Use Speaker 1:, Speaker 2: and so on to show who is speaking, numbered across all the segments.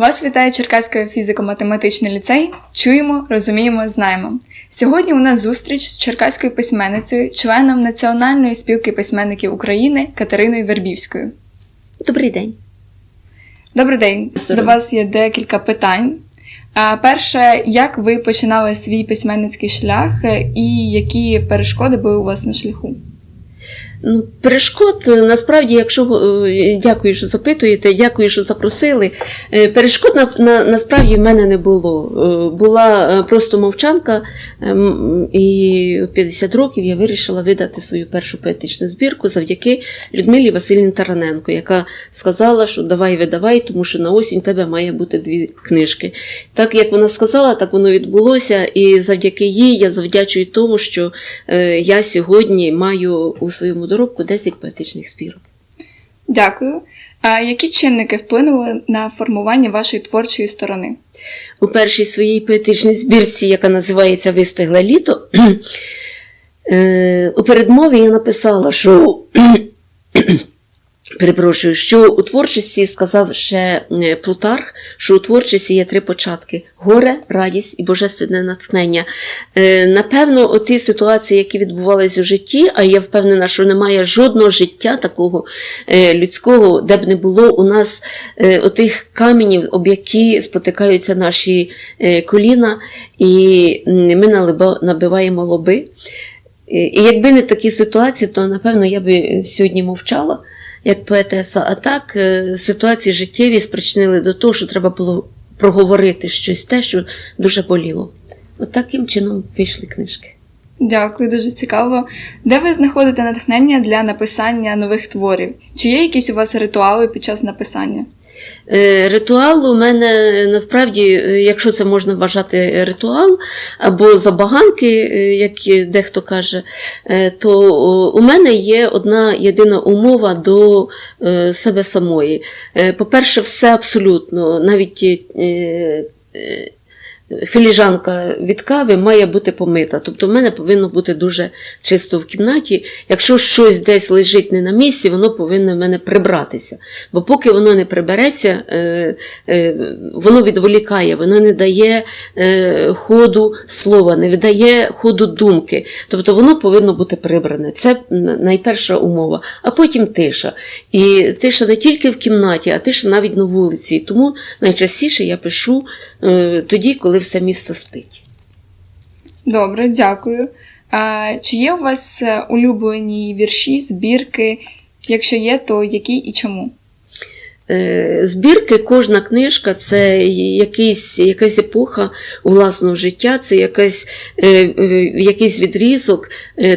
Speaker 1: Вас вітає Черкаський фізико-математичний ліцей. Чуємо, розуміємо, знаємо. Сьогодні у нас зустріч з черкаською письменницею, членом Національної спілки письменників України Катериною Вербівською.
Speaker 2: Добрий день.
Speaker 1: Добрий день.
Speaker 2: Здорово.
Speaker 1: До вас є декілька питань. Перше, як ви починали свій письменницький шлях е, і які перешкоди були у вас на шляху?
Speaker 2: Ну, перешкод е, насправді, якщо е, дякую, що запитуєте, дякую, що запросили. Е, Перешкод на, на, насправді в мене не було. Була просто мовчанка, ем, і у 50 років я вирішила видати свою першу поетичну збірку завдяки Людмилі Васильівні Тараненко, яка сказала, що давай видавай, тому що на осінь тебе має бути дві книжки. Так як вона сказала, так воно відбулося, і завдяки їй я завдячую тому, що я сьогодні маю у своєму доробку 10 поетичних спірок.
Speaker 1: Дякую. А які чинники вплинули на формування вашої творчої сторони?
Speaker 2: У першій своїй поетичній збірці, яка називається Вистигле літо, е, у передмові я написала, що. Перепрошую, що у творчості сказав ще е, Плутарх, що у творчості є три початки: горе, радість і божественне натхнення. Е, Напевно, оті ситуації, які відбувалися у житті, а я впевнена, що немає жодного життя такого е, людського, де б не було у нас отих каменів, об які спотикаються наші коліна, і ми набиваємо лоби. І якби не такі ситуації, то напевно я би сьогодні мовчала як поетеса. А так е, ситуації життєві спричинили до того, що треба було проговорити щось те, що дуже боліло. От чином вийшли книжки.
Speaker 1: Дякую, дуже цікаво. Де ви знаходите натхнення для написання нових творів? Чи є якісь у вас ритуали під час написання?
Speaker 2: Е, Ритуал у мене насправді, е, якщо це можна вважати ритуал, або забаганки, е, як дехто каже, е, то у мене є одна єдина умова до е, себе самої. Е, По-перше, все абсолютно, навіть е, е, філіжанка від кави має бути помита. Тобто в мене повинно бути дуже чисто в кімнаті. Якщо щось десь лежить не на місці, воно повинно в мене прибратися. Бо поки воно не прибереться, е, е, воно відволікає, воно не дає е, ходу слова, не видає ходу думки. Тобто воно повинно бути прибране. Це найперша умова. А потім тиша. І тиша не тільки в кімнаті, а тиша навіть на вулиці. Тому найчастіше я пишу тоді, коли все місто спить.
Speaker 1: Добре, дякую. А, чи є у вас е, улюблені вірші, збірки? Якщо є, то які і чому?
Speaker 2: Е, Збірки, кожна книжка це якийсь, якась епоха власного життя, це якась, е, якийсь відрізок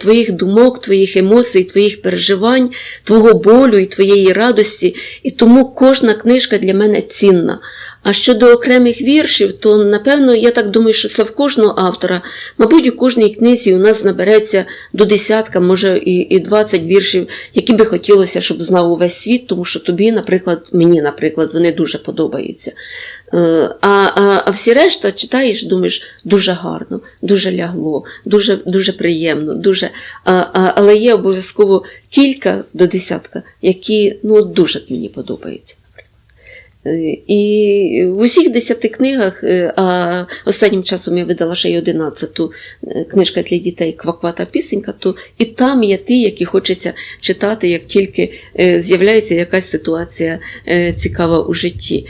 Speaker 2: твоїх думок, твоїх емоцій, твоїх переживань, твого болю і твоєї радості. І тому кожна книжка для мене цінна. А щодо окремих віршів, то напевно я так думаю, що це в кожного автора. Мабуть, у кожній книзі у нас набереться до десятка, може і, і 20 віршів, які би хотілося, щоб знав увесь світ, тому що тобі, наприклад, мені, наприклад, вони дуже подобаються. Е, А, а, а всі решта читаєш, думаєш, дуже гарно, дуже лягло, дуже, дуже приємно, дуже. А, а, але є обов'язково кілька до десятка, які ну, дуже мені подобаються. І в усіх десяти книгах, е, а останнім часом я видала ще й одинадцяту е, книжка для дітей Кваквата пісенька, то і там є ті, які хочеться читати, як тільки е, з'являється якась ситуація цікава у житті.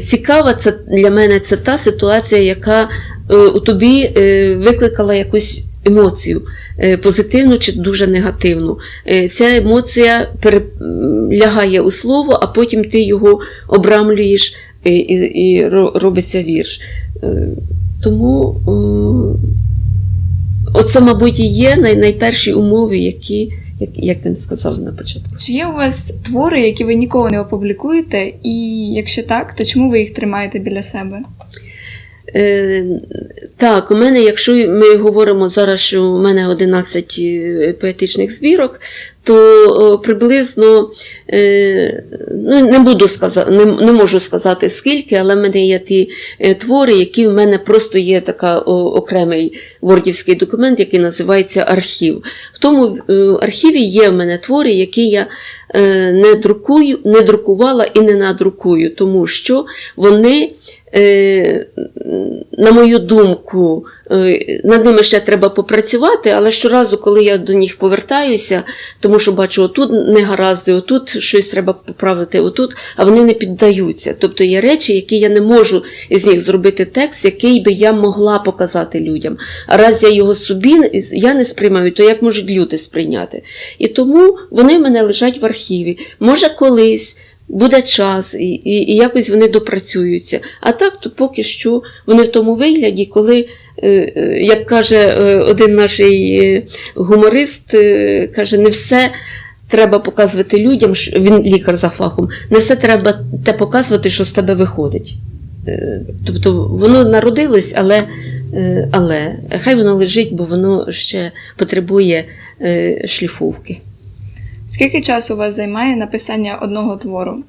Speaker 2: Цікава це для мене це та ситуація, яка у тобі викликала якусь емоцію, позитивну чи дуже негативну. Ця емоція лягає у слово, а потім ти його обрамлюєш і, і, і ро- робиться вірш. Е, Тому е, оце, мабуть, і є най, найперші умови, які, як, як він сказав на початку.
Speaker 1: Чи є у вас твори, які ви ніколи не опублікуєте? І якщо так, то чому ви їх тримаєте біля себе?
Speaker 2: Е, так, у мене, якщо ми говоримо зараз, що у мене 11 е, поетичних збірок, то приблизно е, ну, не буду сказати, не, не можу сказати скільки, але в мене є ті твори, які в мене просто є така окремий вордівський документ, який називається архів. В тому архіві є в мене твори, які я не друкую, не друкувала і не надрукую, тому що вони. Е, на мою думку, е, над ними ще треба попрацювати, але щоразу, коли я до них повертаюся, тому що бачу, отут негаразди, отут щось треба поправити, отут, а вони не піддаються. Тобто є речі, які я не можу з них зробити текст, який би я могла показати людям. А раз я його собі я не сприймаю, то як можуть люди сприйняти? І тому вони в мене лежать в архіві. Може, колись буде час, і, і, і якось вони допрацюються. А так, то поки що вони в тому вигляді, коли, е, е, як каже е, один наш гуморист, каже, не все. Треба показувати людям, він лікар за фахом, не все треба те показувати, що з тебе виходить. Тобто воно народилось, але, але хай воно лежить, бо воно ще потребує шліфовки.
Speaker 1: Скільки часу у вас займає написання одного твору?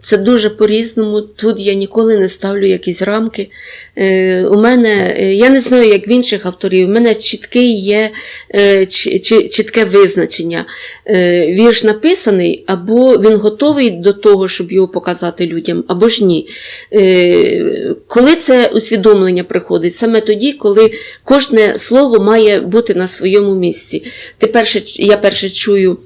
Speaker 2: Це дуже по-різному. Тут я ніколи не ставлю якісь рамки. Е, у мене, е, я не знаю, як в інших авторів, у мене чіткий є е, чи- чи- чітке визначення. Е, вірш написаний, або він готовий до того, щоб його показати людям, або ж ні. Е, коли це усвідомлення приходить? Саме тоді, коли кожне слово має бути на своєму місці. Ти перше, я перше чую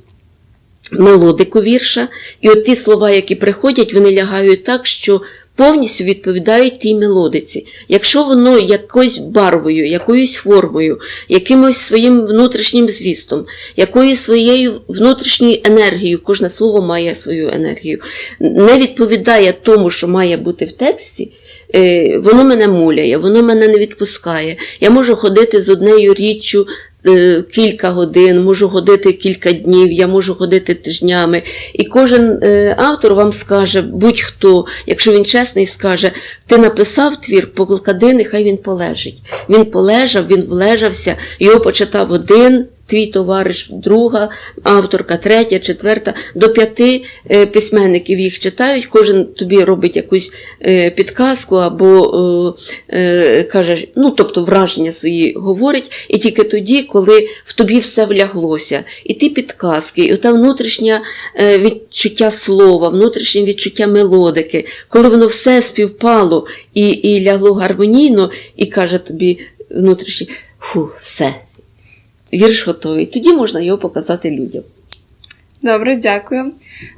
Speaker 2: мелодику вірша, і от ті слова, які приходять, вони лягають так, що повністю відповідають тій мелодиці. Якщо воно якоюсь барвою, якоюсь формою, якимось своїм внутрішнім звістом, якоюсь своєю внутрішньою енергією, кожне слово має свою енергію, не відповідає тому, що має бути в тексті. Е, Воно мене муляє, воно мене не відпускає. Я можу ходити з однею річчю е, кілька годин, можу ходити кілька днів, я можу ходити тижнями. І кожен е, автор вам скаже, будь-хто, якщо він чесний, скаже, ти написав твір, поклади, нехай він полежить. Він полежав, він влежався, його почитав один. Твій товариш, друга, авторка, третя, четверта, до п'яти е, письменників їх читають, кожен тобі робить якусь е, підказку або е, каже, ну тобто враження свої говорить, і тільки тоді, коли в тобі все вляглося, і ті підказки, і ота внутрішнє відчуття слова, внутрішнє відчуття мелодики, коли воно все співпало і, і лягло гармонійно, і каже тобі внутрішнє, фу, все. Вірш готовий. Тоді можна його показати людям.
Speaker 1: Добре, дякую.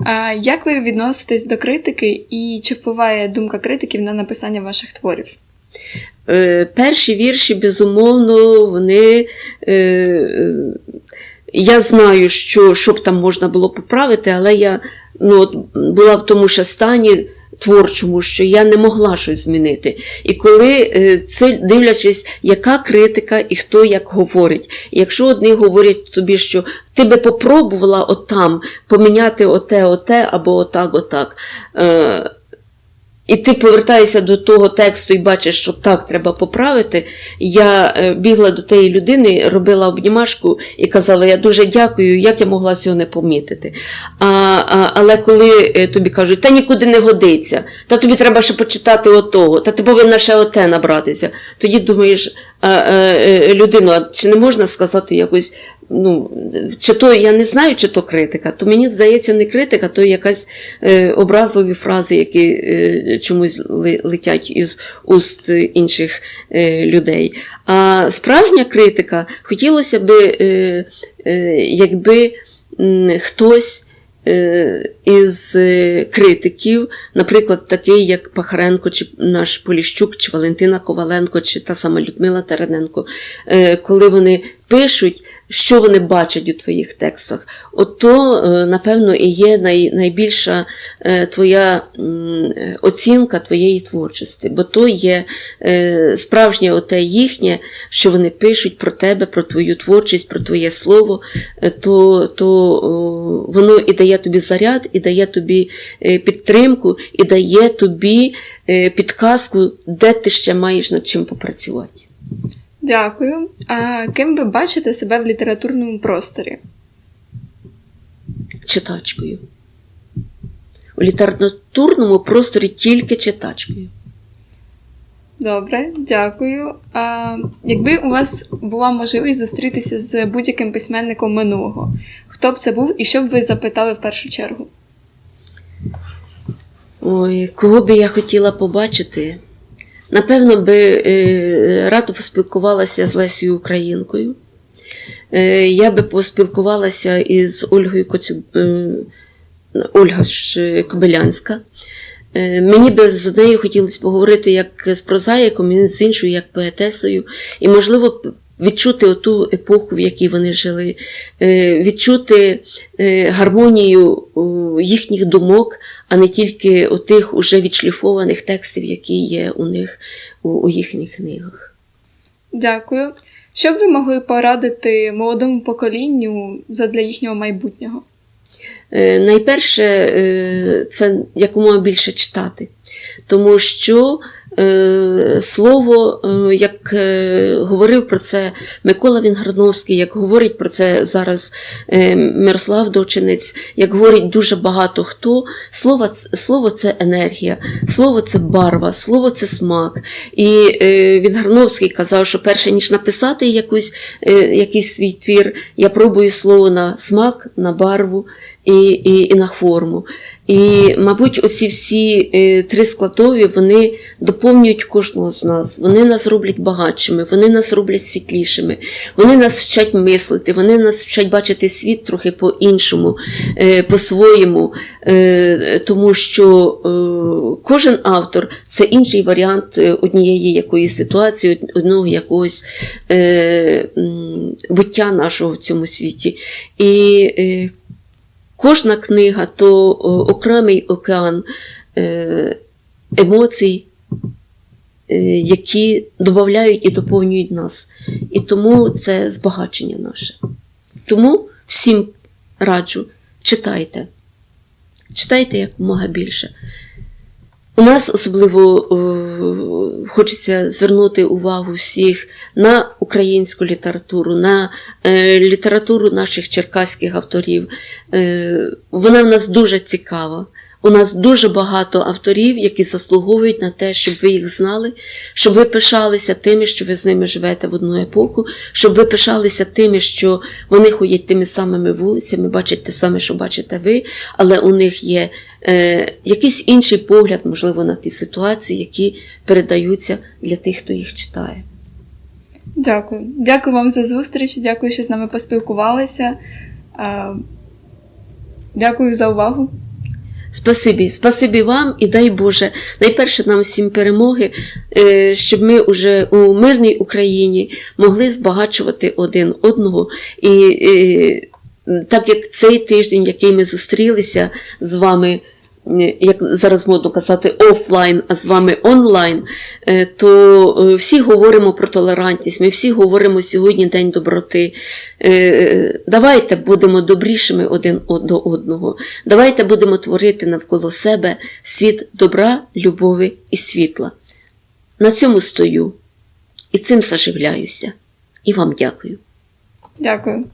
Speaker 1: А як ви відноситесь до критики і чи впливає думка критиків на написання ваших творів?
Speaker 2: Е, перші вірші, безумовно, вони. Е, е, я знаю, що, що б там можна було поправити, але я ну, от, була в тому ще стані творчому, що я не могла щось змінити. І коли е, це дивлячись, яка критика і хто як говорить. Якщо одні говорять тобі, що ти би попробувала отам поміняти оте, оте або отак, отак. І ти повертаєшся до того тексту і бачиш, що так треба поправити. Я е, бігла до тієї людини, робила обнімашку і казала: Я дуже дякую, як я могла цього не помітити. А, а, але коли е, тобі кажуть, та нікуди не годиться, та тобі треба ще почитати отого, та ти повинна ще оте набратися, тоді думаєш, а, е, людину, а чи не можна сказати якось. Ну, чи то я не знаю, чи то критика, то мені здається, не критика, то якась е, образливі фрази, які е, чомусь летять із уст інших е, людей. А справжня критика хотілося би, е, е, якби м, хтось. е, Із е, критиків, наприклад, такий як Пахаренко, чи наш Поліщук, чи Валентина Коваленко, чи та сама Людмила Тараненко, е, коли вони пишуть, що вони бачать у твоїх текстах, ото, е, напевно, і є най, найбільша е, твоя оцінка твоєї творчості, бо то є е, справжнє оте їхнє, що вони пишуть про тебе, про твою творчість, про твоє слово, то, то воно і дає тобі заряд, і дає тобі підтримку, і дає тобі підказку, де ти ще маєш над чим попрацювати.
Speaker 1: Дякую. А ким ви бачите себе в літературному просторі?
Speaker 2: читачкою. У літературному просторі тільки читачкою.
Speaker 1: Добре, дякую. А якби у вас була можливість зустрітися з будь-яким письменником минулого, хто б це був і що б ви запитали в першу чергу?
Speaker 2: Ой, кого би я хотіла побачити? Напевно, би е, радо поспілкувалася з Лесією Українкою. Е, я би поспілкувалася із Ольгою Коцю... е, Ольга Кобилянська. Мені би з нею хотілося поговорити як з прозаїком, з іншою як поетесою, і, можливо, відчути оту епоху, в якій вони жили, відчути гармонію їхніх думок, а не тільки отих уже відшліфованих текстів, які є у них у, у їхніх книгах.
Speaker 1: Дякую. Що б ви могли порадити молодому поколінню задля їхнього майбутнього?
Speaker 2: Е, Найперше, е, це якомога більше читати, тому що е, слово, е, як е, говорив про це Микола Вінградновський, як говорить про це зараз е, Мирослав Довчинець, як говорить дуже багато хто, слово, слово це енергія, слово це барва, слово це смак. І е, Вінградновський казав, що перше ніж написати якусь, якийсь свій твір, я пробую слово на смак, на барву і, і, і на форму. І, мабуть, оці всі е, три складові вони доповнюють кожного з нас. Вони нас роблять багатшими, вони нас роблять світлішими, вони нас вчать мислити, вони нас вчать бачити світ трохи по-іншому, е, по-своєму, е, тому що кожен автор це інший варіант однієї якоїсь ситуації, одного якогось буття нашого в цьому світі. І Кожна книга то окремий океан е, емоцій, е, які додають і доповнюють нас. І тому це збагачення наше. Тому всім раджу, читайте. Читайте якомога більше. У нас особливо е, хочеться звернути увагу всіх на українську літературу, на е, літературу наших черкаських авторів. Е, вона в нас дуже цікава. У нас дуже багато авторів, які заслуговують на те, щоб ви їх знали, щоб ви пишалися тими, що ви з ними живете в одну епоху, щоб ви пишалися тими, що вони ходять тими самими вулицями, бачать те саме, що бачите ви, але у них є е, якийсь інший погляд, можливо, на ті ситуації, які передаються для тих, хто їх читає.
Speaker 1: Дякую. Дякую вам за зустріч. Дякую, що з нами поспілкувалися. А, Дякую за увагу.
Speaker 2: Спасибі, спасибі вам і дай Боже, найперше нам всім перемоги, е, щоб ми уже у мирній Україні могли збагачувати один одного. І е, так як цей тиждень, який ми зустрілися з вами, як зараз модно казати, офлайн, а з вами онлайн, е, то е, всі говоримо про толерантність, ми всі говоримо сьогодні День доброти. Е, Давайте будемо добрішими один до одного. Давайте будемо творити навколо себе світ добра, любові і світла. На цьому стою і цим заживляюся. І вам дякую.
Speaker 1: Дякую.